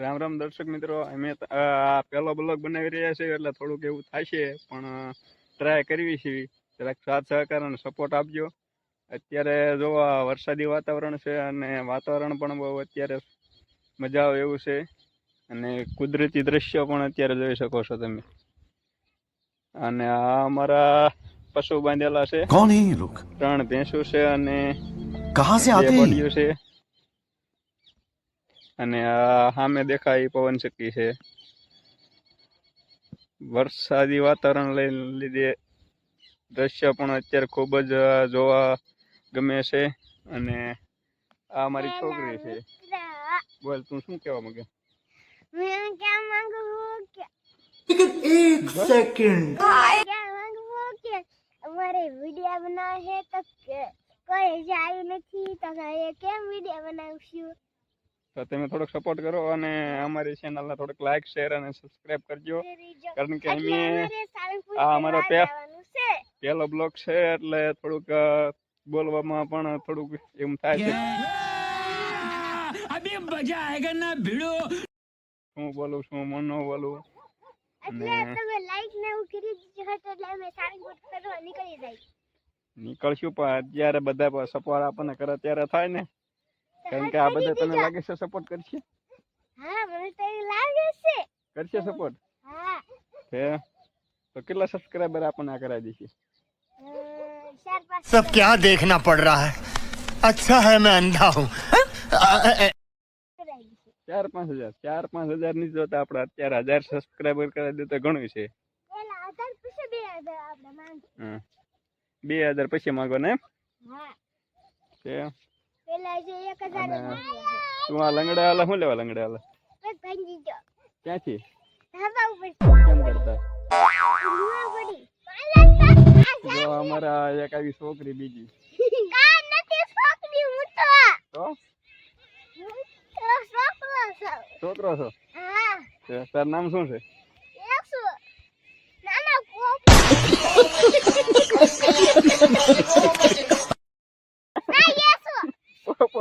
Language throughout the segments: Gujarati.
રામ રામ દર્શક મિત્રો અમે પહેલો બ્લોગ બનાવી રહ્યા છીએ એટલે થોડુંક એવું થશે પણ ટ્રાય કરવી છે. જરાક સાથ સહકાર અને સપોર્ટ આપજો. અત્યારે જો વરસાદી વાતાવરણ છે અને વાતાવરણ પણ બહુ અત્યારે મજા આવે એવું છે. અને કુદરતી દ્રશ્ય પણ અત્યારે જોઈ શકો છો તમે. અને આ અમારા પશુ બાંધેલા છે. ત્રણ ભેંસું છે અને કહા છે. અને સામે દેખાય પવનચક્કી છે. વરસાદી વાતાવરણ લઈ લીધે દ્રશ્ય પણ અત્યારે ખૂબ જ જોવા ગમે છે અને આ મારી છોકરી છે. બોલ તું શું કહેવા માંગે? એક સેકન્ડ અમારે વિડિયો બનાવે છે તો કોઈ જાય નથી તો કેમ વિડિયો બનાવશું? તો તમે થોડોક સપોર્ટ કરો અને અમારી ચેનલને થોડોક લાઈક શેર અને સબસ્ક્રાઇબ કરજો. કારણ કે અમે આ અમારો પહેલો બ્લોક છે એટલે થોડુંક બોલવામાં પણ થોડુંક એમ થાય છે. શું બોલું છું મન નો બોલું તમે લાઈક નીકળશું પણ અત્યારે બધા સપોર્ટ આપણને કરે ત્યારે થાય ને. કારણ કે આ બધા તને લાગે છે સપોર્ટ કરશે હા મને તો એવું લાગે છે કરશે સપોર્ટ હા હે તો કેટલા સબસ્ક્રાઈબર આપણને આ કરાવી દેશે અ, ચાર પાંચ सब क्या देखना पड़ रहा है अच्छा है मैं अंधा हूँ કરાવી દીધી. ચાર પાંચ હજાર ચાર પાંચ હજાર ની જોતા આપણે અત્યારે હજાર સબસ્ક્રાઈબર કરાવી દે તો ઘણું છે પેલા આધાર પછી બે આધાર આપણે માંગીએ. હમ. બે હજાર પછી માંગો ને એમ? છે પેલા માંગ્યા તું આ લંગડા હાલે શું લેવા લંગડા છે ક્યાંથી? ધાબા ઉપર. કેમ કરતા? ધુઆ પડી. મારા જો અમારા એક આવી છોકરી બીજી. નથી છોકરી હું તો તો? છોકરો છું. છોકરો છો? હા. તારું નામ શું છે? નાના કોપ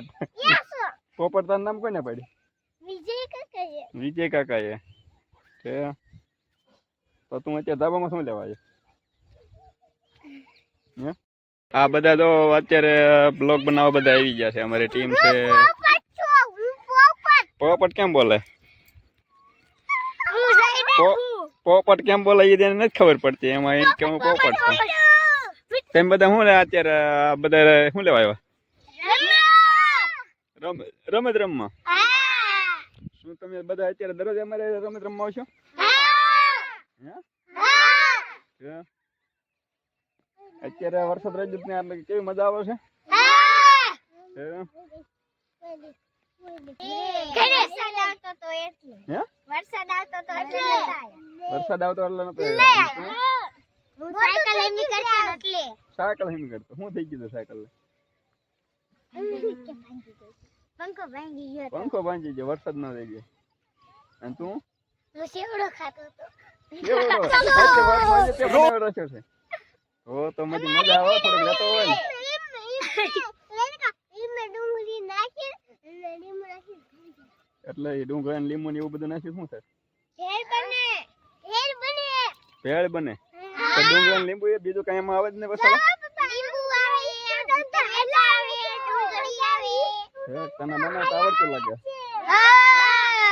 પોપટ યેસો પોપટ તારું નામ કોને પડ્યું? વિજય કાકાએ. વિજય કાકા એ છે. તો તું અત્યારે ધાબામાં શું લેવા આવ્યો? હે? આ બધા તો અત્યારે બ્લોગ બનાવવા બધા આવી ગયા છે. અમારી ટીમ છે. પોપટ છો. હું પોપટ. પોપટ કેમ બોલે? હું જઈને પો- પોપટ કેમ બોલે એ તેને નથી ખબર પડતી. એમાં એમ કે હું પોપટ છું. તેમ બધા શું લે અત્યારે? આ બધા શું લેવા આવ્યા? રમ રમત રમવા શું તમે બધા અત્યારે દરરોજ અમારે રમત રમવા આવશો હે? હે? અત્યારે વરસાદ રજત ને એટલે કેવી મજા આવે છે? વરસાદ આવતો તો એટલે. વરસાદ આવતો એટલે વરસાદ આવતો એટલે નતો હું સાયકલ એમ કરતો એટલે. સાયકલ હિમ કરતો. શું થઈ ગયું સાયકલ. પંખો ભાંગી ગયો પંખો ભાંજી ગયો વરસાદ ન થઈ ગયો. અને તું? હું સેવડો ખાતો હતો. તે બનાવેલો છે છે ઓ તો મજી મજા આવે થોડો લેતો હોય ને. એટલે એ ડુંગળી ને લીંબુ ને એવું બધું નાખી શું થાય? હેર બને. ભેળ બને. તો લીંબુ એ બીજું કઈ એમાં આવે જ ને પછી લીંબુ આવે ભેળ આવે હે, મને તો આવડતું લાગે.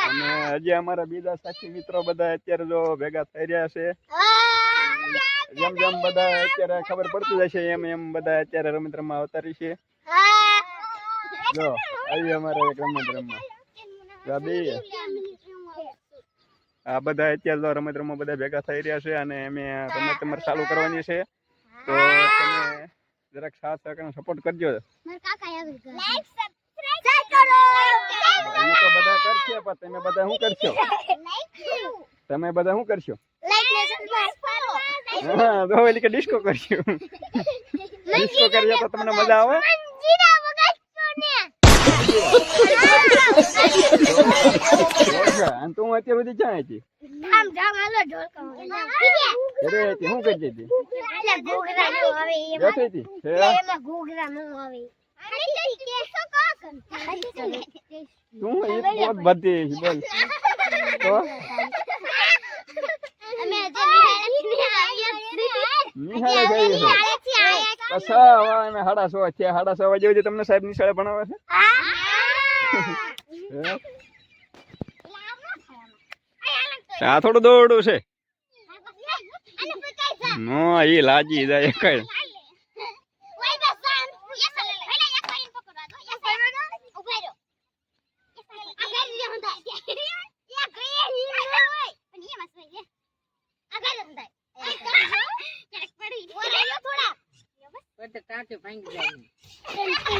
અને હજી અમારા બીજા સાથી મિત્રો બધા અત્યારે જો ભેગા થઈ રહ્યા છે. જેમ જેમ બધા અત્યારે ખબર પડતી જશે એમ એમ બધા અત્યારે રમત રમવા અવતારી છે. જો આવી અમારે એક રમત રમવા બે આ બધા અત્યારે જો રમત રમવા બધા ભેગા થઈ રહ્યા છે અને અમે રમત તમારે ચાલુ કરવાની છે. તો તમે જરાક સાથ સપોર્ટ કરજો. લાઈક સબસ્ક્રાઇબ તો બધા કરશે પણ તમે બધા શું કરશો? તમે બધા શું કરશો? કરો. હા તો ઓલી કે ડિસ્કો કરશો. ડિસ્કો કરીએ તો તમને મજા આવે? તું અત્યાર સુધી ક્યાં હતી? શું કરતી હતી? નો તું એ પોત બધી બોલ તો નિહાળે છે. તો સાડા સો છે સાડા છ વાગે તમને સાહેબ નિશાળે ભણાવે છે આ થોડું દોડું છે નો ઈ લાજી જાય કઈ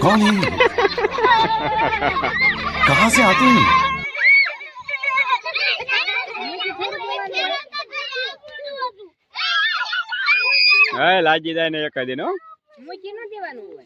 कौन है ये? कहाँ से आते हैं હા લાજી જાય ને એક દિન હો મૂકી ન દેવાનું હોય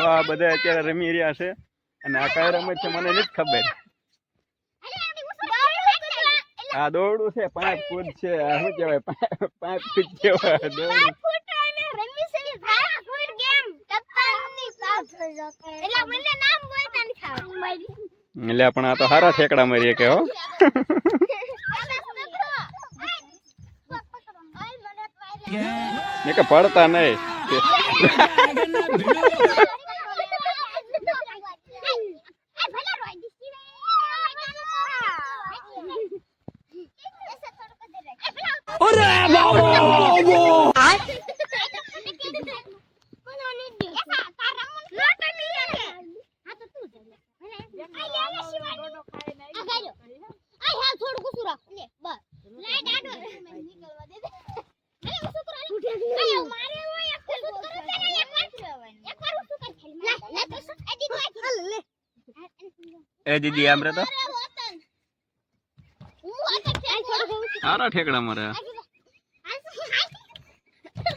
આ બધા અત્યારે રમી રહ્યા છે અને આ કઈ રમત છે મને નથી ખબર. આ દોડું છે પાંચ ફૂટ છે આ શું કહેવાય પાંચ- ફૂટ જેવા દોડું એટલે પણ આ તો સારા ઠેકડા મારીએ કે હો. કે પડતા નહીં થોડું કુસું રાખ લે બસ લાઈટ આડો નીકળવા દે દે અરે હું શું કરું અરે મારે હોય એક કુસું કરું છે ને એક વાર એક વાર હું શું કરી ખાલી લે લે તો શું એડી તો લે એ દીદી આમરે તો આરા સારા ઠેકડા મારે.